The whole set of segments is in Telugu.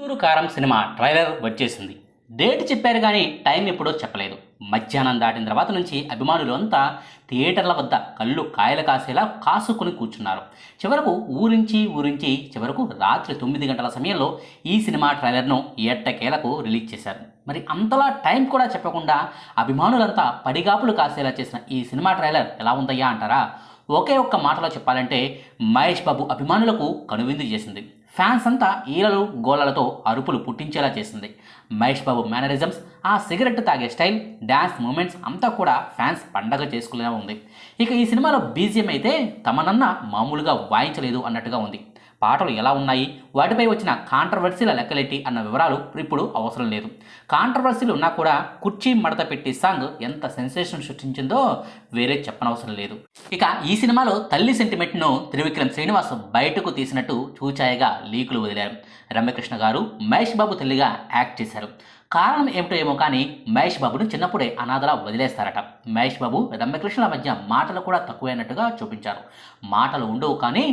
గుంటూరు కారం సినిమా ట్రైలర్ వచ్చేసింది. డేట్ చెప్పారు కానీ టైం ఎప్పుడో చెప్పలేదు. మధ్యాహ్నం దాటిన తర్వాత నుంచి అభిమానులు అంతా థియేటర్ల వద్ద కళ్ళు కాయలు కాసేలా కాసుకుని కూర్చున్నారు. చివరకు ఊరించి ఊరించి చివరకు రాత్రి తొమ్మిది గంటల సమయంలో ఈ సినిమా ట్రైలర్ను ఎట్టకేలకు రిలీజ్ చేశారు. మరి అంతలా టైం కూడా చెప్పకుండా అభిమానులంతా పడిగాపులు కాసేలా చేసిన ఈ సినిమా ట్రైలర్ ఎలా ఉందయ్యా అంటారా? ఒకే ఒక్క మాటలో చెప్పాలంటే మహేష్ బాబు అభిమానులకు కనువిందు చేసింది. ఫ్యాన్స్ అంతా ఈలలు గోలలతో అరుపులు పుట్టించేలా చేసింది. మహేష్ బాబు మేనరిజమ్స్ ఆ సిగరెట్ తాగే స్టైల్ డ్యాన్స్ మూమెంట్స్ అంతా కూడా ఫ్యాన్స్ పండగ చేసుకునేలా ఉంది. ఇక ఈ సినిమాలో బీజియం అయితే తమనన్న మామూలుగా వాయించలేదు అన్నట్టుగా ఉంది. పాటలు ఎలా ఉన్నాయి? వాటిపై వచ్చిన కాంట్రవర్సీల లెక్కలేటి? అన్న వివరాలు ఇప్పుడు అవసరం లేదు. కాంట్రవర్సీలు ఉన్నా కూడా కుర్చీ మడత పెట్టి సాంగ్ ఎంత సెన్సేషన్ సృష్టించిందో వేరే చెప్పనవసరం లేదు. ఇక ఈ సినిమాలో తల్లి సెంటిమెంట్ను త్రివిక్రమ్ శ్రీనివాస్ బయటకు తీసినట్టు చూచాయగా లీకులు వదిలారు. రమ్యకృష్ణ గారు మహేష్ బాబు తల్లిగా యాక్ట్ చేశారు. కారణం ఏమిటో ఏమో కానీ మహేష్ బాబును చిన్నప్పుడే అనాథలా వదిలేస్తారట. మహేష్ బాబు రమ్యకృష్ణల మధ్య మాటలు కూడా తక్కువైనట్టుగా చూపించారు. మాటలు ఉండవు కానీ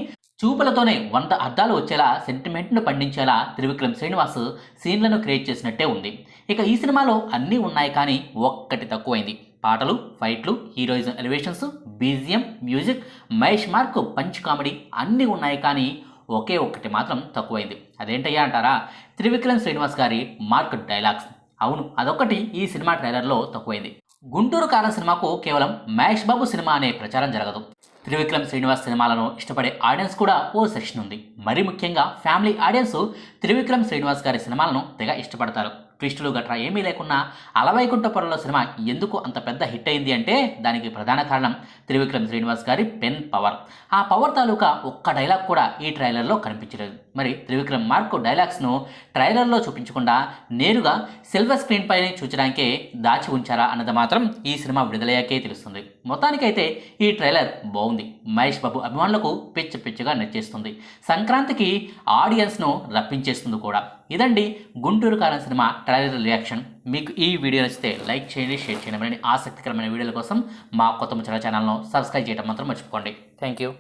చూపులతోనే వంద అర్థాలు వచ్చేలా సెంటిమెంట్ను పండించేలా త్రివిక్రమ్ శ్రీనివాస్ సీన్లను క్రియేట్ చేసినట్టే ఉంది. ఇక ఈ సినిమాలో అన్నీ ఉన్నాయి కానీ ఒక్కటి తక్కువైంది. పాటలు ఫైట్లు heroism elevations BGM music Mahesh mark punch comedy అన్నీ ఉన్నాయి కానీ ఒకే ఒక్కటి మాత్రం తక్కువైంది. అదేంటయ్యా అంటారా? త్రివిక్రమ్ శ్రీనివాస్ గారి మార్క్ డైలాగ్స్. అవును అదొకటి ఈ సినిమా ట్రైలర్లో తక్కువైంది. గుంటూరు కారం సినిమాకు కేవలం మహేష్ బాబు సినిమా అనే ప్రచారం జరగదు. త్రివిక్రమ్ శ్రీనివాస్ సినిమాలను ఇష్టపడే ఆడియన్స్ కూడా ఓ సెక్షన్ ఉంది. మరీ ముఖ్యంగా ఫ్యామిలీ ఆడియన్స్ త్రివిక్రమ్ శ్రీనివాస్ గారి సినిమాలను తెగ ఇష్టపడతారు. ట్విస్టులు గట్రా ఏమీ లేకున్నా అలవైకుంఠపురంలో సినిమా ఎందుకు అంత పెద్ద హిట్ అయింది అంటే దానికి ప్రధాన కారణం త్రివిక్రమ్ శ్రీనివాస్ గారి పెన్ పవర్. ఆ పవర్ తాలూకా ఒక్క డైలాగ్ కూడా ఈ ట్రైలర్లో కనిపించలేదు. మరి త్రివిక్రమ్ మార్క్ డైలాగ్స్ను ట్రైలర్లో చూపించకుండా నేరుగా సిల్వర్ స్క్రీన్ పైనే చూచడానికే దాచి ఉంచారా అన్నది మాత్రం ఈ సినిమా విడుదలయ్యాకే తెలుస్తుంది. మొత్తానికైతే ఈ ట్రైలర్ బాగుంది. మహేష్ బాబు అభిమానులకు పిచ్చి పిచ్చిగా నచ్చేస్తుంది. సంక్రాంతికి ఆడియన్స్ను రప్పించేస్తుంది కూడా. ఇదండి గుంటూరు కారం సినిమా ట్రైలర్ రియాక్షన్ మీకు ఈ వీడియో నచ్చితే లైక్ చేయండి షేర్ చేయండి. మరిన్ని ఆసక్తికరమైన వీడియోల కోసం మా కొత్త ముచ్చట ఛానల్ను సబ్స్క్రైబ్ చేయడం మాత్రం మర్చిపోండి థ్యాంక్ యూ